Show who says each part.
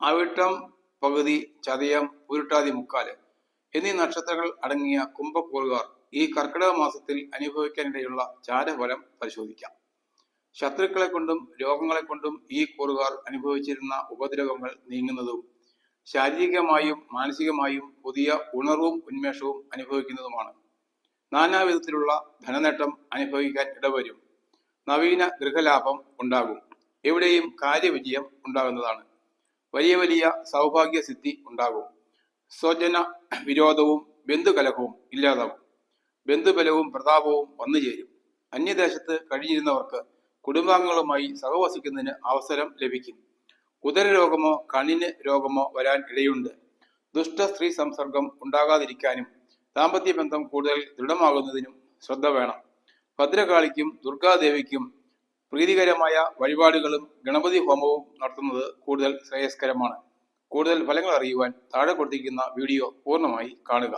Speaker 1: അവിട്ടം പകുതി ചതയം ഉരുട്ടാതി മുക്കാൽ എന്നീ നക്ഷത്രങ്ങൾ അടങ്ങിയ കുംഭക്കൂറുകാർ ഈ കർക്കിടക മാസത്തിൽ അനുഭവിക്കാനിടയുള്ള ചാരഫലം പരിശോധിക്കാം. ശത്രുക്കളെ കൊണ്ടും രോഗങ്ങളെ കൊണ്ടും ഈ കൂറുകാർ അനുഭവിച്ചിരുന്ന ഉപദ്രവങ്ങൾ നീങ്ങുന്നതും ശാരീരികമായും മാനസികമായും പുതിയ ഉണർവും ഉന്മേഷവും അനുഭവിക്കുന്നതുമാണ്. നാനാവിധത്തിലുള്ള ധനനേട്ടം അനുഭവിക്കാൻ ഇടവരും. നവീന ഗൃഹലാഭം ഉണ്ടാകും. എവിടെയും കാര്യവിജയം ഉണ്ടാകുന്നതാണ്. വലിയ വലിയ സൗഭാഗ്യ സിദ്ധി ഉണ്ടാകും. സ്വജന വിരോധവും ബന്ധുകലഹവും ഇല്ലാതാവും. ബന്ധുബലവും പ്രതാപവും വന്നു ചേരും. അന്യദേശത്ത് കഴിഞ്ഞിരുന്നവർക്ക് കുടുംബാംഗങ്ങളുമായി സഹവസിക്കുന്നതിന് അവസരം ലഭിക്കും. ഉദരരോഗമോ കണ്ണിന് രോഗമോ വരാൻ ഇടയുണ്ട്. ദുഷ്ട സ്ത്രീ സംസർഗം ഉണ്ടാകാതിരിക്കാനും ദാമ്പത്യ ബന്ധം കൂടുതൽ ദൃഢമാകുന്നതിനും ശ്രദ്ധ വേണം. ഭദ്രകാളിക്കും ദുർഗാദേവിക്കും പ്രീതികരമായ വഴിപാടുകളും ഗണപതി ഹോമവും നടത്തുന്നത് കൂടുതൽ ശ്രേയസ്കരമാണ്. കൂടുതൽ ഫലങ്ങൾ അറിയുവാൻ താഴെ കൊടുത്തിരിക്കുന്ന വീഡിയോ പൂർണമായി കാണുക.